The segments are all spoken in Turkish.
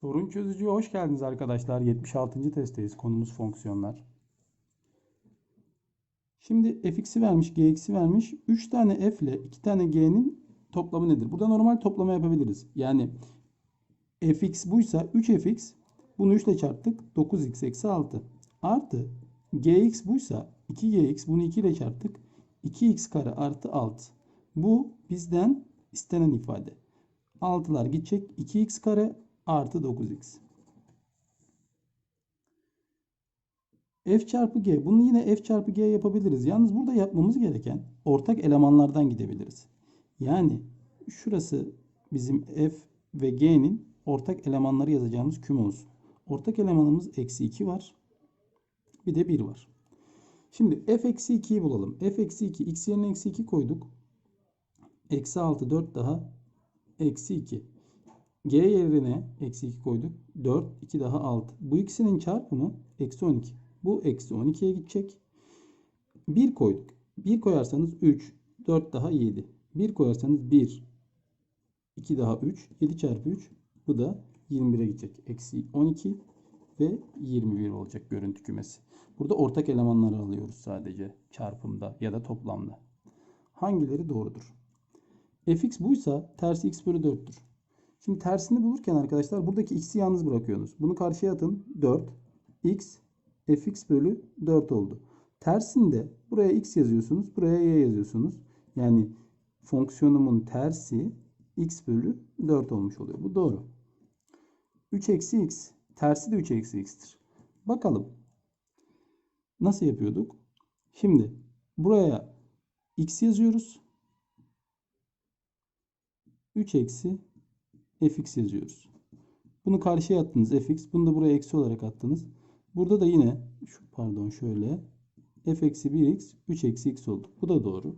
Sorun çözücüye hoş geldiniz arkadaşlar. 76. testteyiz. Konumuz fonksiyonlar. Şimdi fx'i vermiş, gx'i vermiş. 3 tane f ile 2 tane g'nin toplamı nedir? Burada normal toplama yapabiliriz. Yani fx buysa 3fx bunu 3 ile çarptık. 9x eksi 6. Artı gx buysa 2gx bunu 2 ile çarptık. 2x kare artı 6. Bu bizden istenen ifade. 6'lar gidecek. 2x kare artı 9x. f çarpı g. Bunu yine f çarpı g yapabiliriz. Yalnız burada yapmamız gereken ortak elemanlardan gidebiliriz. Yani şurası bizim f ve g'nin ortak elemanları yazacağımız küme olsun. Ortak elemanımız eksi 2 var. Bir de 1 var. Şimdi f eksi 2'yi bulalım. f eksi 2 x yerine eksi 2 koyduk. Eksi 6 4 daha eksi 2. G yerine eksi 2 koyduk. 4, 2 daha 6. Bu ikisinin çarpımı eksi 12. Bu eksi 12'ye gidecek. 1 koyduk. 1 koyarsanız 3, 4 daha 7. 1 koyarsanız 1, 2 daha 3, 7 çarpı 3. Bu da 21'e gidecek. Eksi 12 ve 21 olacak görüntü kümesi. Burada ortak elemanları alıyoruz sadece çarpımda ya da toplamda. Hangileri doğrudur? fx buysa tersi x bölü 4'tür. Şimdi tersini bulurken arkadaşlar buradaki x'i yalnız bırakıyorsunuz. Bunu karşıya atın. 4 x fx bölü 4 oldu. Tersinde buraya x yazıyorsunuz. Buraya y yazıyorsunuz. Yani fonksiyonumun tersi x bölü 4 olmuş oluyor. Bu doğru. 3 eksi x. Tersi de 3 eksi x'tir. Bakalım. Nasıl yapıyorduk? Şimdi buraya x yazıyoruz. 3 eksi fx yazıyoruz. Bunu karşıya attınız fx. Bunu da buraya eksi olarak attınız. Burada da yine şu pardon şöyle f eksi 1x 3 eksi x oldu. Bu da doğru.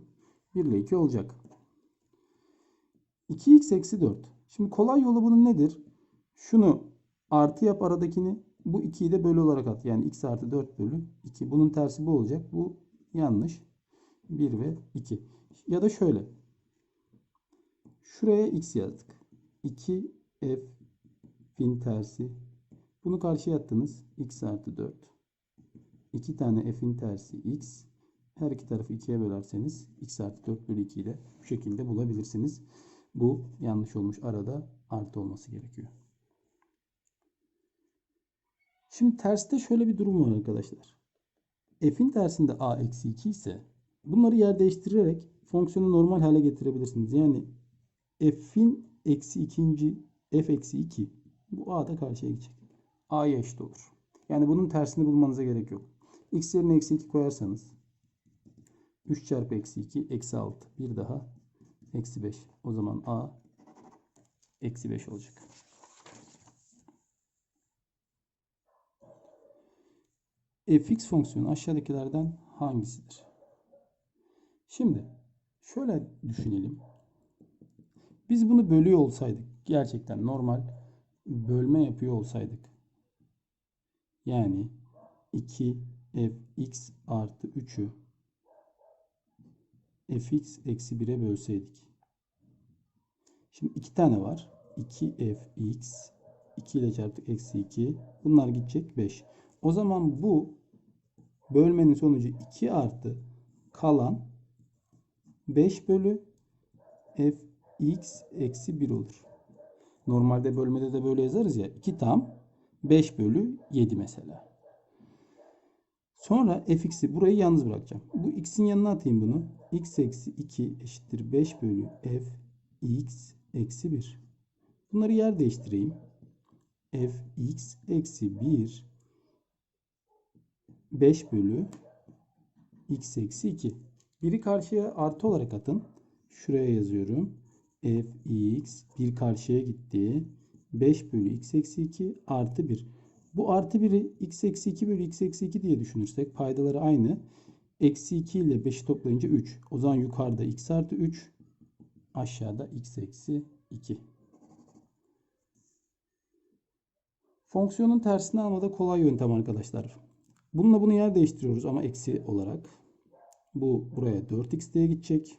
1 ile 2 olacak. 2x eksi 4. Şimdi kolay yolu bunun nedir? Şunu artı yap aradakini. Bu 2'yi de bölü olarak at. Yani x artı 4 bölü 2. Bunun tersi bu olacak. Bu yanlış. 1 ve 2. Ya da şöyle. Şuraya x yazdık. 2 f fin tersi. Bunu karşıya attınız. x artı 4. 2 tane f'in tersi x. Her iki tarafı 2'ye bölerseniz x artı 4 bölü 2 ile bu şekilde bulabilirsiniz. Bu yanlış olmuş. Arada artı olması gerekiyor. Şimdi terste şöyle bir durum var arkadaşlar. F'in tersinde a eksi 2 ise bunları yer değiştirerek fonksiyonu normal hale getirebilirsiniz. Yani f'in eksi ikinci f eksi 2 bu a'da karşıya gidecek. a'ya eşit olur. Yani bunun tersini bulmanıza gerek yok. x yerine eksi 2 koyarsanız 3 çarpı eksi 2 eksi 6 bir daha eksi 5. O zaman a eksi 5 olacak. fx fonksiyonu aşağıdakilerden hangisidir? Şimdi şöyle düşünelim. Biz bunu bölüyor olsaydık, gerçekten normal bölme yapıyor olsaydık. Yani 2fx artı 3'ü fx eksi 1'e bölseydik. Şimdi iki tane var. 2fx 2 ile çarptık eksi 2. Bunlar gidecek 5. O zaman bu bölmenin sonucu 2 artı kalan 5 bölü fx eksi 1 olur. Normalde bölmede de böyle yazarız ya. 2 tam 5 bölü 7 mesela. Sonra fx'i burayı yalnız bırakacağım. Bu x'in yanına atayım bunu. x eksi 2 eşittir 5 bölü f x eksi 1. Bunları yer değiştireyim. f x eksi 1 5 bölü x eksi 2. Biri karşıya artı olarak atın. Şuraya yazıyorum. Fx bir karşıya gitti. 5 bölü x eksi 2 artı 1. Bu artı 1'i x eksi 2 bölü x eksi 2 diye düşünürsek paydaları aynı. Eksi 2 ile 5'i toplayınca 3. O zaman yukarıda x artı 3 aşağıda x eksi 2. Fonksiyonun tersini almada kolay yöntem arkadaşlar. Bununla bunu yer değiştiriyoruz ama eksi olarak. Bu buraya 4x diye gidecek.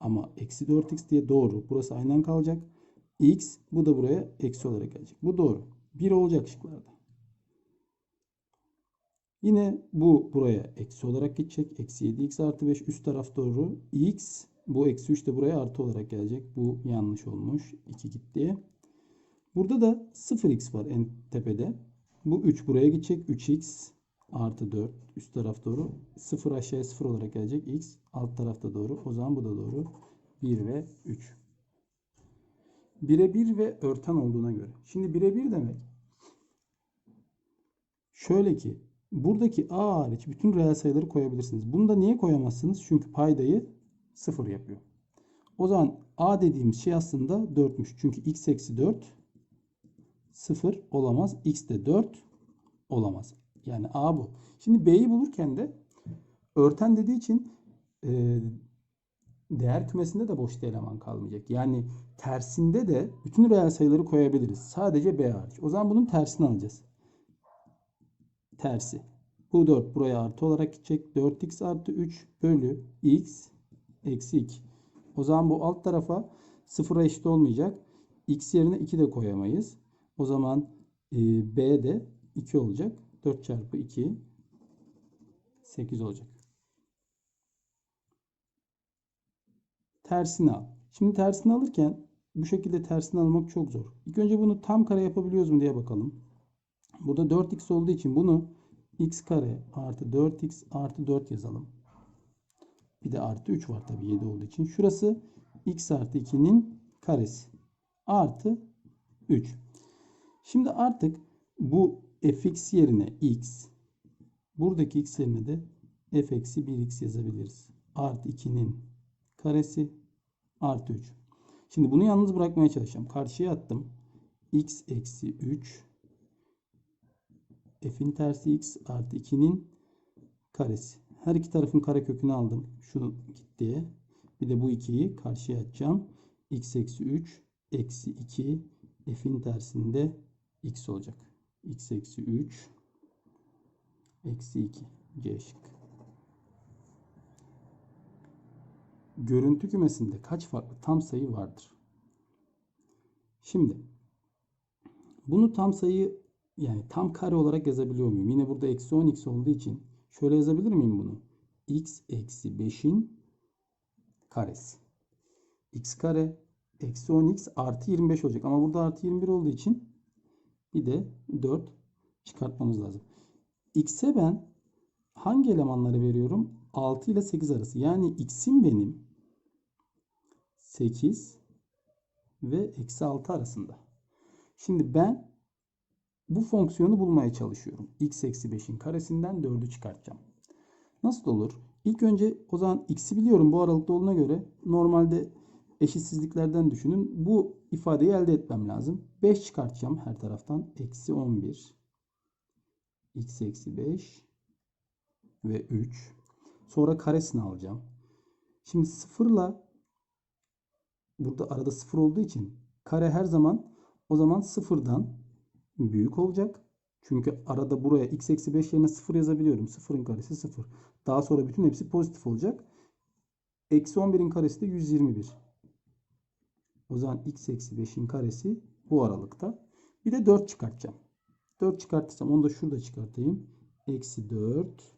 Ama eksi 4x diye doğru. Burası aynen kalacak. x bu da buraya eksi olarak gelecek. Bu doğru. 1 olacak şıklarda. Yine bu buraya eksi olarak gidecek. Eksi 7x artı 5 üst taraf doğru. x bu eksi 3 de buraya artı olarak gelecek. Bu yanlış olmuş. 2 gitti. Burada da 0x var en tepede. Bu 3 buraya gidecek. 3x artı 4 üst taraf doğru. 0 aşağıya 0 olarak gelecek. x alt tarafta doğru. O zaman bu da doğru. 1 ve 3. Birebir ve örten olduğuna göre. Şimdi birebir demek şöyle ki buradaki a hariç bütün reel sayıları koyabilirsiniz. Bunu da niye koyamazsınız? Çünkü paydayı 0 yapıyor. O zaman a dediğimiz şey aslında 4'müş. Çünkü x eksi 4 0 olamaz. x de 4 olamaz. Yani a bu. Şimdi b'yi bulurken de örten dediği için değer kümesinde de boş eleman kalmayacak. Yani tersinde de bütün reel sayıları koyabiliriz. Sadece b hariç. O zaman bunun tersini alacağız. Tersi. Bu 4 buraya artı olarak gidecek. 4x artı 3 bölü x eksi 2. O zaman bu alt tarafa sıfıra eşit olmayacak. x yerine 2 de koyamayız. O zaman e, b de 2 olacak. 4 çarpı 2 8 olacak. Tersini al. Şimdi tersini alırken bu şekilde tersini almak çok zor. İlk önce bunu tam kare yapabiliyoruz mu diye bakalım. Burada 4x olduğu için bunu x kare artı 4x artı 4 yazalım. Bir de artı 3 var tabi 7 olduğu için. Şurası x artı 2'nin karesi. Artı 3. Şimdi artık bu fx yerine x. Buradaki x yerine de f eksi 1x yazabiliriz. Artı 2'nin karesi artı 3. Şimdi bunu yalnız bırakmaya çalışacağım. Karşıya attım. x eksi 3 f'in tersi x artı 2'nin karesi. Her iki tarafın karekökünü aldım. Şu gitti. Bir de bu 2'yi karşıya atacağım. x eksi 3 eksi 2 f'in tersinde x olacak. x eksi 3 eksi 2 c şık. Görüntü kümesinde kaç farklı tam sayı vardır? Şimdi bunu tam sayı yani tam kare olarak yazabiliyor muyum? Yine burada eksi 10x olduğu için şöyle yazabilir miyim bunu? x eksi 5'in karesi. x kare eksi 10x artı 25 olacak. Ama burada artı 21 olduğu için bir de 4 çıkartmamız lazım. x'e ben hangi elemanları veriyorum? 6 ile 8 arası. Yani x'im benim 8 ve eksi 6 arasında. Şimdi ben bu fonksiyonu bulmaya çalışıyorum. x eksi 5'in karesinden 4'ü çıkartacağım. Nasıl olur? İlk önce o zaman x'i biliyorum bu aralıkta olduğuna göre normalde eşitsizliklerden düşünün. Bu ifadeyi elde etmem lazım. 5 çıkartacağım her taraftan. Eksi 11 x eksi 5 ve 3. Sonra karesini alacağım. Şimdi sıfırla burada arada sıfır olduğu için kare her zaman o zaman sıfırdan büyük olacak. Çünkü arada buraya x eksi 5 yerine 0 yazabiliyorum. 0'ın karesi 0. Daha sonra bütün hepsi pozitif olacak. Eksi 11'in karesi de 121. O zaman x eksi 5'in karesi bu aralıkta. Bir de 4 çıkartacağım. 4 çıkartırsam onu da şurada çıkartayım. Eksi 4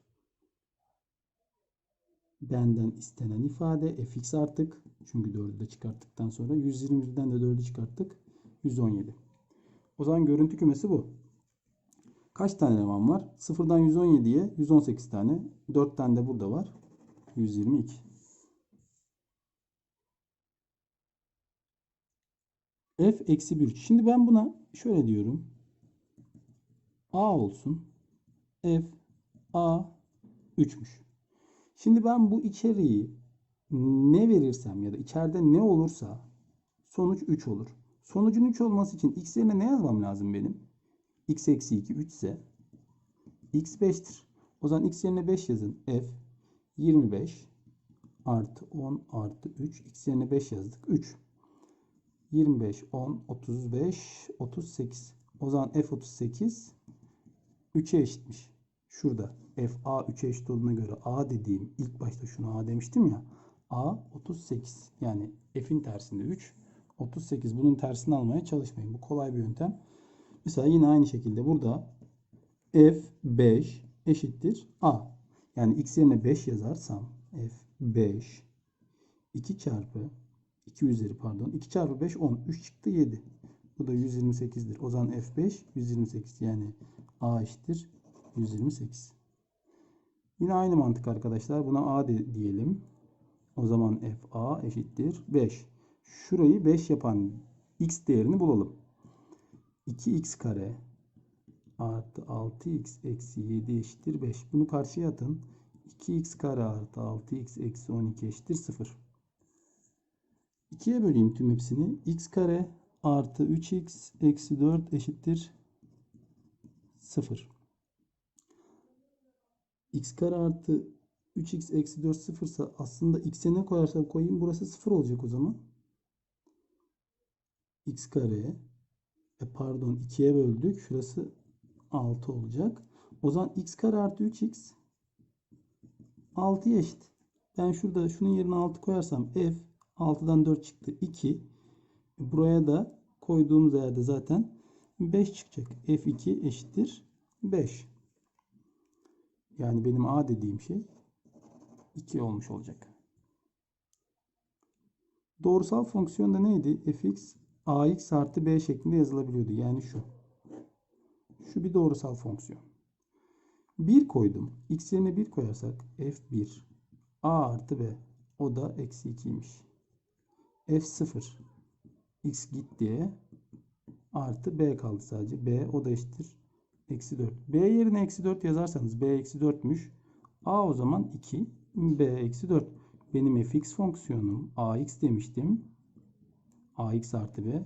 benden istenen ifade fx artık. Çünkü 4'ü de çıkarttıktan sonra 121'den de 4'ü çıkarttık. 117. O zaman görüntü kümesi bu. Kaç tane eleman var? 0'dan 117'ye 118 tane. 4 tane de burada var. 122. f eksi 1. Şimdi ben buna şöyle diyorum. a olsun. f a 3'müş. Şimdi ben bu içeriği ne verirsem ya da içeride ne olursa sonuç 3 olur. Sonucun 3 olması için x yerine ne yazmam lazım benim? x eksi 2 3 ise x 5'tir. O zaman x yerine 5 yazın. f 25 artı 10 artı 3 x yerine 5 yazdık. 3 25 10 35 38 o zaman f 38 3'e eşitmiş. Şurada f a 3'e eşit olduğuna göre a dediğim ilk başta şuna a demiştim ya a 38 yani f'in tersinde 3 38. Bunun tersini almaya çalışmayın. Bu kolay bir yöntem. Mesela yine aynı şekilde burada f5 eşittir a. Yani x yerine 5 yazarsam f5 2 çarpı 2 üzeri pardon 2 çarpı 5 10. 3 çıktı 7. Bu da 128'dir. O zaman f5 128 yani a eşittir 128. Yine aynı mantık arkadaşlar. Buna a de, diyelim. O zaman f a eşittir 5. Şurayı 5 yapan x değerini bulalım. 2x kare artı 6x eksi 7 eşittir 5. Bunu karşıya atın. 2x kare artı 6x eksi 12 eşittir 0. 2'ye böleyim tüm hepsini. x kare artı 3x eksi 4 eşittir 0. x kare artı 3x eksi 4 sıfırsa aslında x'e ne koyarsam koyayım burası 0 olacak o zaman. x kare e pardon 2'ye böldük. Şurası 6 olacak. O zaman x kare artı 3x 6'ya eşit. Ben şurada şunun yerine 6 koyarsam f 6'dan 4 çıktı 2. Buraya da koyduğumuz yerde zaten 5 çıkacak. f2 eşittir 5. Yani benim a dediğim şey 2 olmuş olacak. Doğrusal fonksiyon da neydi? fx ax artı b şeklinde yazılabiliyordu. Yani şu. Şu bir doğrusal fonksiyon. 1 koydum. x yerine 1 koyarsak f1 a artı b. O da eksi 2'ymiş. f0 x gitti artı b kaldı sadece. b o da eşittir. Eksi 4. b yerine eksi 4 yazarsanız b eksi 4'müş. a o zaman 2 b eksi 4. Benim fx fonksiyonum ax demiştim. ax artı b.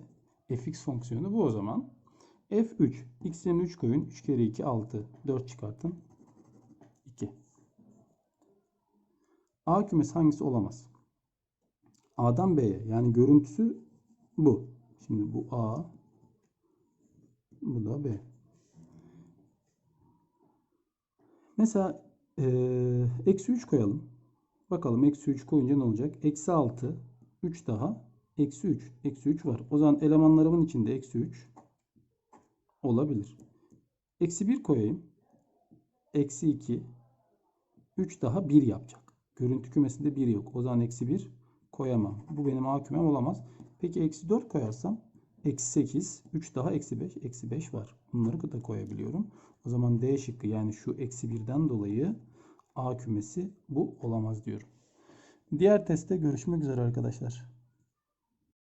fx fonksiyonu bu o zaman. f3. x yerine 3 koyun. 3 kere 2 6. 4 çıkartın. 2. A kümesi hangisi olamaz? A'dan B'ye. Yani görüntüsü bu. Şimdi bu A. Bu da B. Mesela eksi 3 koyalım. Bakalım eksi 3 koyunca ne olacak? Eksi 6. 3 daha. Eksi 3. Eksi 3 var. O zaman elemanlarımın içinde eksi 3 olabilir. Eksi 1 koyayım. Eksi 2. 3 daha 1 yapacak. Görüntü kümesinde 1 yok. O zaman eksi 1 koyamam. Bu benim A kümem olamaz. Peki eksi 4 koyarsam eksi 8. 3 daha eksi 5. Eksi 5 var. Bunları da koyabiliyorum. O zaman D şıkkı yani şu eksi 1'den dolayı A kümesi bu olamaz diyorum. Diğer testte görüşmek üzere arkadaşlar.